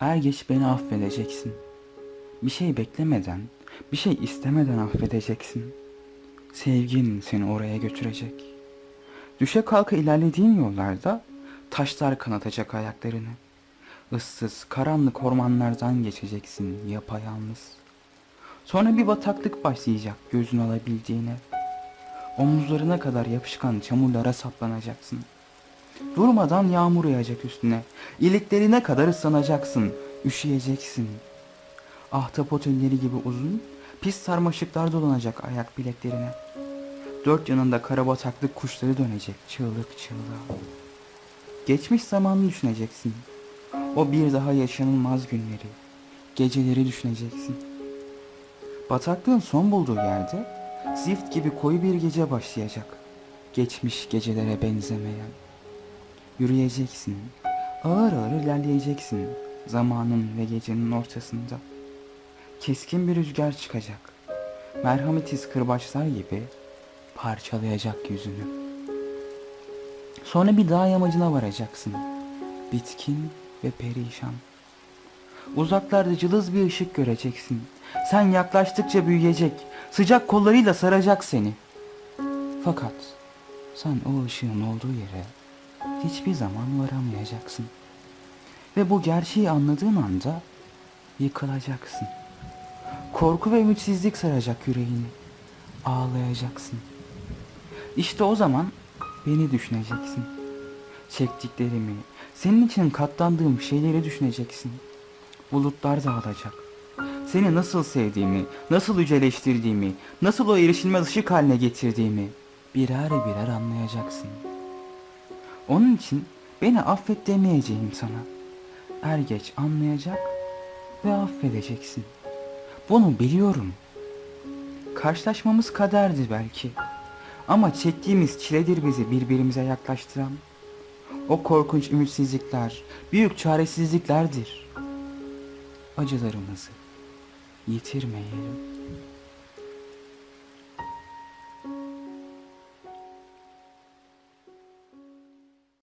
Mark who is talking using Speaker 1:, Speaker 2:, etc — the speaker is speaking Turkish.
Speaker 1: Er geç beni affedeceksin. Bir şey beklemeden, bir şey istemeden affedeceksin. Sevgin seni oraya götürecek. Düşe kalka ilerlediğin yollarda taşlar kanatacak ayaklarını. Issız, karanlık ormanlardan geçeceksin yapayalnız. Sonra bir bataklık başlayacak gözün alabildiğine. Omuzlarına kadar yapışkan çamurlara saplanacaksın. Durmadan yağmur yağacak üstüne. İliklerine kadar ıslanacaksın. Üşüyeceksin. Ahtapot elleri gibi uzun, pis sarmaşıklar dolanacak ayak bileklerine. Dört yanında karabataklık kuşları dönecek çığlık çığlığa. Geçmiş zamanı düşüneceksin. O bir daha yaşanılmaz günleri, geceleri düşüneceksin. Bataklığın son bulduğu yerde zift gibi koyu bir gece başlayacak. Geçmiş gecelere benzemeyen. Yürüyeceksin. Ağır ağır ilerleyeceksin. Zamanın ve gecenin ortasında. Keskin bir rüzgar çıkacak. Merhametsiz kırbaçlar gibi parçalayacak yüzünü. Sonra bir dağ yamacına varacaksın. Bitkin ve perişan. Uzaklarda cılız bir ışık göreceksin. Sen yaklaştıkça büyüyecek. Sıcak kollarıyla saracak seni. Fakat sen o ışığın olduğu yere hiçbir zaman varamayacaksın. Ve bu gerçeği anladığın anda yıkılacaksın. Korku ve ümitsizlik saracak yüreğini. Ağlayacaksın. İşte o zaman beni düşüneceksin. Çektiklerimi, senin için katlandığım şeyleri düşüneceksin. Bulutlar dağılacak. Seni nasıl sevdiğimi, nasıl yüceleştirdiğimi, nasıl o erişilmez ışık haline getirdiğimi birer birer anlayacaksın. Onun için beni affet demeyeceğim sana. Er geç anlayacak ve affedeceksin. Bunu biliyorum. Karşılaşmamız kaderdi belki. Ama çektiğimiz çiledir bizi birbirimize yaklaştıran. O korkunç ümitsizlikler, büyük çaresizliklerdir. Acılarımızı yitirmeyelim.